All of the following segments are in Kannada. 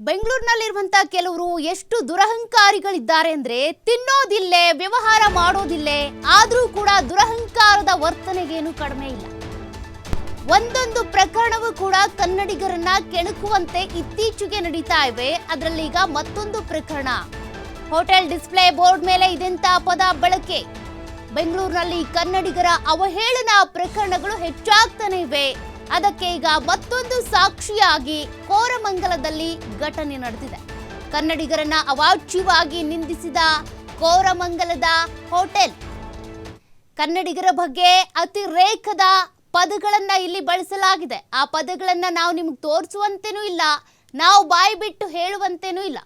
ಬೆಂಗಳೂರಿನಲ್ಲಿರುವಂತ ಕೆಲವರು ಎಷ್ಟು ದುರಹಂಕಾರಿಗಳಿದ್ದಾರೆ ಅಂದ್ರೆ ತಿನ್ನೋದಿಲ್ಲೇ, ವ್ಯವಹಾರ ಮಾಡೋದಿಲ್ಲೇ, ಆದ್ರೂ ಕೂಡ ದುರಹಂಕಾರದ ವರ್ತನೆಗೇನು ಕಡಿಮೆ ಇಲ್ಲ. ಒಂದೊಂದು ಪ್ರಕರಣವೂ ಕೂಡ ಕನ್ನಡಿಗರನ್ನ ಕೆಣಕುವಂತೆ ಇತ್ತೀಚೆಗೆ ನಡೀತಾ ಇವೆ. ಅದರಲ್ಲಿ ಈಗ ಮತ್ತೊಂದು ಪ್ರಕರಣ. ಹೋಟೆಲ್ ಡಿಸ್ಪ್ಲೇ ಬೋರ್ಡ್ ಮೇಲೆ ಇದೆಂತ ಪದ ಬಳಕೆ? ಬೆಂಗಳೂರಿನಲ್ಲಿ ಕನ್ನಡಿಗರ ಅವಹೇಳನ ಪ್ರಕರಣಗಳು ಹೆಚ್ಚಾಗ್ತಾನೆ ಇವೆ. ಅದಕ್ಕೆ ಈಗ ಮತ್ತೊಂದು ಸಾಕ್ಷಿಯಾಗಿ ಕೋರಮಂಗಲದಲ್ಲಿ ಘಟನೆ ನಡೆದಿದೆ. ಕನ್ನಡಿಗರನ್ನ ಅವಾಚ್ಯವಾಗಿ ನಿಂದಿಸಿದ ಕೋರಮಂಗಲದ ಹೋಟೆಲ್. ಕನ್ನಡಿಗರ ಬಗ್ಗೆ ಅತಿರೇಕದ ಪದಗಳನ್ನ ಇಲ್ಲಿ ಬಳಸಲಾಗಿದೆ. ಆ ಪದಗಳನ್ನ ನಾವು ನಿಮ್ಗೆ ತೋರಿಸುವಂತೇನೂ ಇಲ್ಲ, ನಾವು ಬಾಯಿ ಬಿಟ್ಟು ಹೇಳುವಂತೇನೂ ಇಲ್ಲ.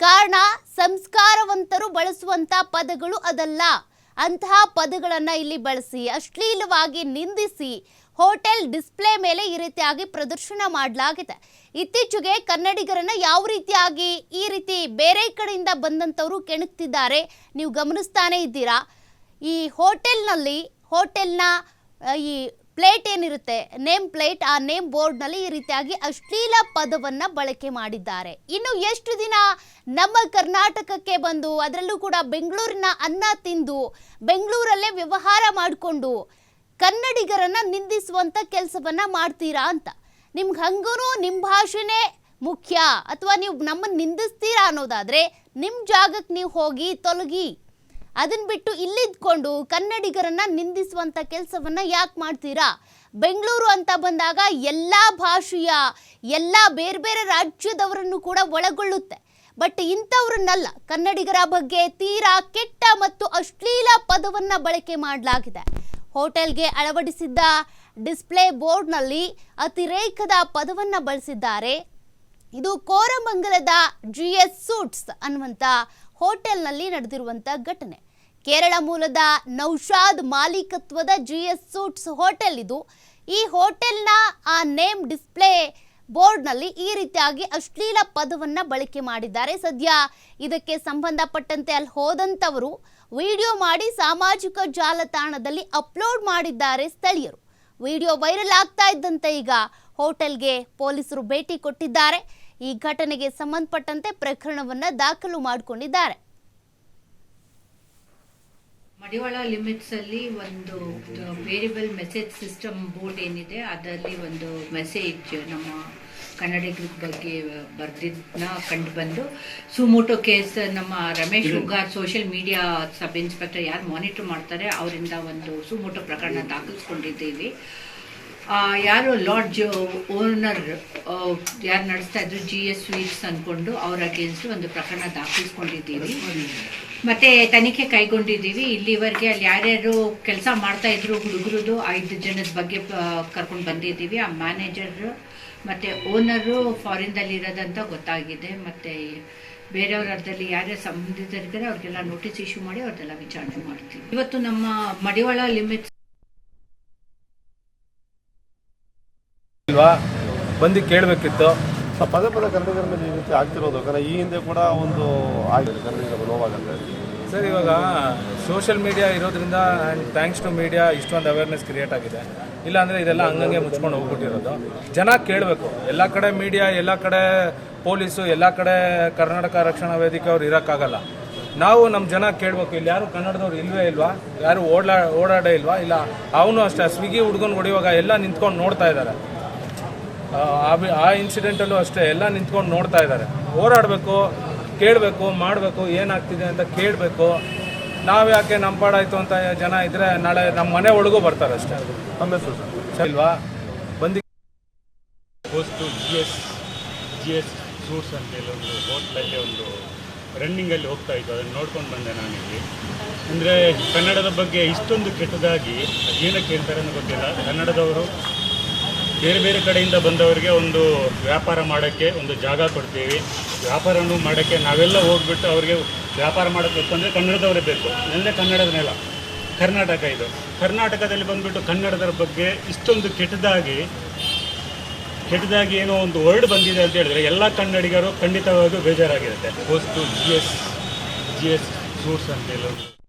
ಕಾರಣ ಸಂಸ್ಕಾರವಂತರು ಬಳಸುವಂತ ಪದಗಳು ಅದಲ್ಲ. ಅಂತಹ ಪದಗಳನ್ನ ಇಲ್ಲಿ ಬಳಸಿ, ಅಶ್ಲೀಲವಾಗಿ ನಿಂದಿಸಿ ಹೋಟೆಲ್ ಡಿಸ್ಪ್ಲೇ ಮೇಲೆ ಈ ರೀತಿಯಾಗಿ ಪ್ರದರ್ಶನ ಮಾಡಲಾಗಿದೆ. ಇತ್ತೀಚೆಗೆ ಕನ್ನಡಿಗರನ್ನ ಯಾವ ರೀತಿಯಾಗಿ ಈ ರೀತಿ ಬೇರೆ ಕಡೆಯಿಂದ ಬಂದಂತವರು ಕೆಣಕ್ತಿದ್ದಾರೆ ನೀವು ಗಮನಿಸ್ತಾನೆ ಇದ್ದೀರಾ? ಈ ಹೋಟೆಲ್ನಲ್ಲಿ, ಹೋಟೆಲ್ನ ಈ ಪ್ಲೇಟ್ ಏನಿರುತ್ತೆ, ನೇಮ್ ಪ್ಲೇಟ್, ಆ ನೇಮ್ ಬೋರ್ಡ್ನಲ್ಲಿ ಈ ರೀತಿಯಾಗಿ ಅಶ್ಲೀಲ ಪದವನ್ನ ಬಳಕೆ ಮಾಡಿದ್ದಾರೆ. ಇನ್ನು ಎಷ್ಟು ದಿನ ನಮ್ಮ ಕರ್ನಾಟಕಕ್ಕೆ ಬಂದು, ಅದರಲ್ಲೂ ಕೂಡ ಬೆಂಗಳೂರಿನ ಅನ್ನ ತಿಂದು, ಬೆಂಗಳೂರಲ್ಲೇ ವ್ಯವಹಾರ ಮಾಡಿಕೊಂಡು ಕನ್ನಡಿಗರನ್ನ ನಿಂದಿಸುವಂತ ಕೆಲಸವನ್ನ ಮಾಡ್ತೀರಾ ಅಂತ. ನಿಮ್ಗೆ ಹಂಗೂ ನಿಮ್ಮ ಭಾಷೆನೇ ಮುಖ್ಯ ಅಥವಾ ನೀವು ನಮ್ಮನ್ನು ನಿಂದಿಸ್ತೀರಾ ಅನ್ನೋದಾದ್ರೆ ನಿಮ್ಮ ಜಾಗಕ್ಕೆ ನೀವು ಹೋಗಿ ತೊಲಗಿ. ಅದನ್ನ ಬಿಟ್ಟು ಇಲ್ಲಿದ್ಕೊಂಡು ಕನ್ನಡಿಗರನ್ನ ನಿಂದಿಸುವಂತ ಕೆಲಸವನ್ನ ಯಾಕೆ ಮಾಡ್ತೀರಾ? ಬೆಂಗಳೂರು ಅಂತ ಬಂದಾಗ ಎಲ್ಲ ಭಾಷೆಯ, ಎಲ್ಲ ಬೇರೆ ಬೇರೆ ರಾಜ್ಯದವರನ್ನು ಕೂಡ ಒಳಗೊಳ್ಳುತ್ತೆ. ಬಟ್ ಇಂಥವ್ರನ್ನಲ್ಲ, ಕನ್ನಡಿಗರ ಬಗ್ಗೆ ತೀರಾ ಕೆಟ್ಟ ಮತ್ತು ಅಶ್ಲೀಲ ಪದವನ್ನ ಬಳಕೆ ಮಾಡಲಾಗಿದೆ. ಹೋಟೆಲ್ಗೆ ಅಳವಡಿಸಿದ್ದ ಡಿಸ್ಪ್ಲೇ ಬೋರ್ಡ್ನಲ್ಲಿ ಅತಿರೇಕದ ಪದವನ್ನು ಬಳಸಿದ್ದಾರೆ. ಇದು ಕೋರಮಂಗಲದ ಜಿ ಎಸ್ ಸೂಟ್ಸ್ ಅನ್ನುವಂಥ ಹೋಟೆಲ್ನಲ್ಲಿ ನಡೆದಿರುವಂಥ ಘಟನೆ. ಕೇರಳ ಮೂಲದ ನೌಶಾದ್ ಮಾಲೀಕತ್ವದ ಜಿ ಎಸ್ ಸೂಟ್ಸ್ ಹೋಟೆಲ್ ಇದು. ಈ ಹೋಟೆಲ್ನ ಆ ನೇಮ್ ಡಿಸ್ಪ್ಲೇ ಬೋರ್ಡ್ನಲ್ಲಿ ಈ ರೀತಿಯಾಗಿ ಅಶ್ಲೀಲ ಪದವನ್ನ ಬಳಕೆ ಮಾಡಿದ್ದಾರೆ. ಸದ್ಯ ಇದಕ್ಕೆ ಸಂಬಂಧಪಟ್ಟಂತೆ ಅಲ್ಲಿ ಹೋದಂಥವರು ವಿಡಿಯೋ ಮಾಡಿ ಸಾಮಾಜಿಕ ಜಾಲತಾಣದಲ್ಲಿ ಅಪ್ಲೋಡ್ ಮಾಡಿದ್ದಾರೆ ಸ್ಥಳೀಯರು. ವಿಡಿಯೋ ವೈರಲ್ ಆಗ್ತಾ ಇದ್ದಂತೆ ಈಗ ಹೋಟೆಲ್ಗೆ ಪೊಲೀಸರು ಭೇಟಿ ಕೊಟ್ಟಿದ್ದಾರೆ. ಈ ಘಟನೆಗೆ ಸಂಬಂಧಪಟ್ಟಂತೆ ಪ್ರಕರಣವನ್ನ ದಾಖಲು ಮಾಡಿಕೊಂಡಿದ್ದಾರೆ. ಮಡಿವಾಳ ಲಿಮಿಟ್ಸ್ ಅಲ್ಲಿ ಒಂದು ವೇರಿಯಬಲ್ ಮೆಸೇಜ್ ಸಿಸ್ಟಮ್ ಬೋರ್ಡ್ ಏನಿದೆ, ಅದರಲ್ಲಿ ಒಂದು ಮೆಸೇಜ್ ನಮ್ಮ ಕನ್ನಡಿಗರ ಬಗ್ಗೆ ಬರ್ದಿದ್ನ ಕಂಡು ಬಂದು ಸುಮೋಟೋ ಕೇಸ್ ನಮ್ಮ Ramesh Huggar social media sub inspector ಯಾರು ಮಾನಿಟರ್ ಮಾಡ್ತಾರೆ ಅವರಿಂದ ಒಂದು ಸುಮೋಟೋ ಪ್ರಕರಣ ದಾಖಲಿಸ್ಕೊಂಡಿದ್ದೀವಿ. ಯಾರು ಲಾಡ್ಜ್ ಓನರ್ ಯಾರು ನಡೆಸ್ತಾ ಇದ್ರು ಜಿ ಎಸ್ ಸ್ವೀಟ್ಸ್ ಅಂದ್ಕೊಂಡು ಅವ್ರ ಅಗೇನ್ಸ್ಟ್ ಒಂದು ಪ್ರಕರಣ ದಾಖಲಿಸ್ಕೊಂಡಿದ್ದೀವಿ. ಮತ್ತೆ ತನಿಖೆ ಕೈಗೊಂಡಿದ್ದೀವಿ. ಇಲ್ಲಿವರೆಗೆ ಅಲ್ಲಿ ಯಾರ್ಯಾರು ಕೆಲಸ ಮಾಡ್ತಾ ಇದ್ರು, ಹುಡುಗರದು, ಐದು ಜನದ ಬಗ್ಗೆ ಕರ್ಕೊಂಡು ಬಂದಿದ್ದೀವಿ. ಆ ಮ್ಯಾನೇಜರ್ ಮತ್ತೆ ಓನರು ಫಾರಿನ್ದಲ್ಲಿ ಇರೋದಂತ ಗೊತ್ತಾಗಿದೆ. ಮತ್ತೆ ಬೇರೆಯವ್ರ ಅರ್ಧದಲ್ಲಿ ಯಾರ್ಯಾರು ಸಂಬಂಧಿತರಿದ್ದಾರೆ ಅವ್ರಿಗೆಲ್ಲ ನೋಟಿಸ್ ಇಶ್ಯೂ ಮಾಡಿ ಅವ್ರದ್ದೆಲ್ಲ ವಿಚಾರಣೆ ಮಾಡ್ತೀವಿ. ಇವತ್ತು ನಮ್ಮ ಮಡಿವಾಳ ಲಿಮಿಟ್ಸ್ ಇಲ್ವಾ ಬಂದು ಕೇಳಬೇಕಿತ್ತು. ಪದೇ ಪದೇ ಕನ್ನಡಿಗರ ಮೇಲೆ ಈ ರೀತಿ ಆಗ್ತಿರೋದು. ಯಾಕಂದರೆ ಈ ಹಿಂದೆ ಕೂಡ ಒಂದು ಆಗಿದೆ ಕನ್ನಡಿಗರ ನೋವಾಗುತ್ತೆ. ಸರ್ ಇವಾಗ ಸೋಷಿಯಲ್ ಮೀಡಿಯಾ ಇರೋದ್ರಿಂದ ಆ್ಯಂಡ್ ಥ್ಯಾಂಕ್ಸ್ ಟು ಮೀಡಿಯಾ ಇಷ್ಟೊಂದು ಅವೇರ್ನೆಸ್ ಕ್ರಿಯೇಟ್ ಆಗಿದೆ. ಇಲ್ಲಾಂದರೆ ಇದೆಲ್ಲ ಹಂಗಂಗೆ ಮುಚ್ಕೊಂಡು ಹೋಗ್ಬಿಟ್ಟಿರೋದು. ಜನ ಕೇಳಬೇಕು. ಎಲ್ಲ ಕಡೆ ಮೀಡಿಯಾ ಎಲ್ಲ ಕಡೆ ಪೊಲೀಸು ಎಲ್ಲ ಕಡೆ ಕರ್ನಾಟಕ ರಕ್ಷಣಾ ವೇದಿಕೆ ಅವ್ರು ಇರೋಕ್ಕಾಗಲ್ಲ. ನಾವು ನಮ್ಮ ಜನ ಕೇಳಬೇಕು ಇಲ್ಲಿ ಯಾರು ಕನ್ನಡದವ್ರು ಇಲ್ವೇ ಇಲ್ವಾ? ಯಾರು ಓಡಾ ಓಡಾಡೇ ಇಲ್ವಾ? ಇಲ್ಲ ಅವನು ಅಷ್ಟೇ ಸ್ವಿಗ್ಗಿ ಹುಡ್ಗನ್ ಹೊಡಿಯುವಾಗ ಎಲ್ಲ ನಿಂತ್ಕೊಂಡು ನೋಡ್ತಾ ಇದ್ದಾರೆ. ಆ, ಆ ಬಿ- ಆ ಇನ್ಸಿಡೆಂಟಲ್ಲೂ ಅಷ್ಟೇ ಎಲ್ಲ ನಿಂತ್ಕೊಂಡು ನೋಡ್ತಾ ಇದ್ದಾರೆ. ಹೋರಾಡಬೇಕು ಕೇಳಬೇಕು ಮಾಡಬೇಕು ಏನಾಗ್ತಿದೆ ಅಂತ ಕೇಳಬೇಕು. ನಾವು ಯಾಕೆ ನಮ್ಮ ಪಾಡಾಯಿತು ಅಂತ ಜನ ಇದ್ರೆ ನಾಳೆ ನಮ್ಮ ಮನೆ ಒಳಗೂ ಬರ್ತಾರೆ ಅಷ್ಟೇ. ನಮ್ಮ ಹೆಸರು ಸರ್? ಸರಿ ಇಲ್ವಾ? ಬಂದು host G S G S fruits ಅಂತೇಳಿ ಒಂದು ಹೋಟ್ಲಲ್ಲಿ ಒಂದು ರನ್ನಿಂಗಲ್ಲಿ ಹೋಗ್ತಾ ಇತ್ತು ಅದನ್ನು ನೋಡ್ಕೊಂಡು ಬಂದೆ ನಾನಿಲ್ಲಿ ಅಂದರೆ ಕನ್ನಡದ ಬಗ್ಗೆ ಇಷ್ಟೊಂದು ಕೆಟ್ಟದಾಗಿ ಏನಕ್ಕೆ ಹೇಳ್ತಾರೆ ಅನ್ನೋ ಗೊತ್ತಿಲ್ಲ. ಕನ್ನಡದವರು ಬೇರೆ ಬೇರೆ ಕಡೆಯಿಂದ ಬಂದವರಿಗೆ ಒಂದು ವ್ಯಾಪಾರ ಮಾಡೋಕ್ಕೆ ಒಂದು ಜಾಗ ಕೊಡ್ತೀವಿ. ವ್ಯಾಪಾರನೂ ಮಾಡೋಕ್ಕೆ ನಾವೆಲ್ಲ ಹೋಗ್ಬಿಟ್ಟು ಅವರಿಗೆ ವ್ಯಾಪಾರ ಮಾಡೋಕ್ಕೆ ಅಂದರೆ ಕನ್ನಡದವರೇ ಬೇಕು. ಎಲ್ಲೇ ಕನ್ನಡದ ನೆಲ. ಕರ್ನಾಟಕ ಇದು. ಕರ್ನಾಟಕದಲ್ಲಿ ಬಂದ್ಬಿಟ್ಟು ಕನ್ನಡದರ ಬಗ್ಗೆ ಇಷ್ಟೊಂದು ಕೆಟ್ಟದಾಗಿ ಕೆಟ್ಟದಾಗಿ ಏನೋ ಒಂದು ವರ್ಡ್ ಬಂದಿದೆ ಅಂತ ಹೇಳಿದ್ರೆ ಎಲ್ಲ ಕನ್ನಡಿಗರು ಖಂಡಿತವಾಗಿಯೂ ಬೇಜಾರಾಗಿರುತ್ತೆ. ವಸ್ತು G S G S fruits ಅಂತೇಳಿ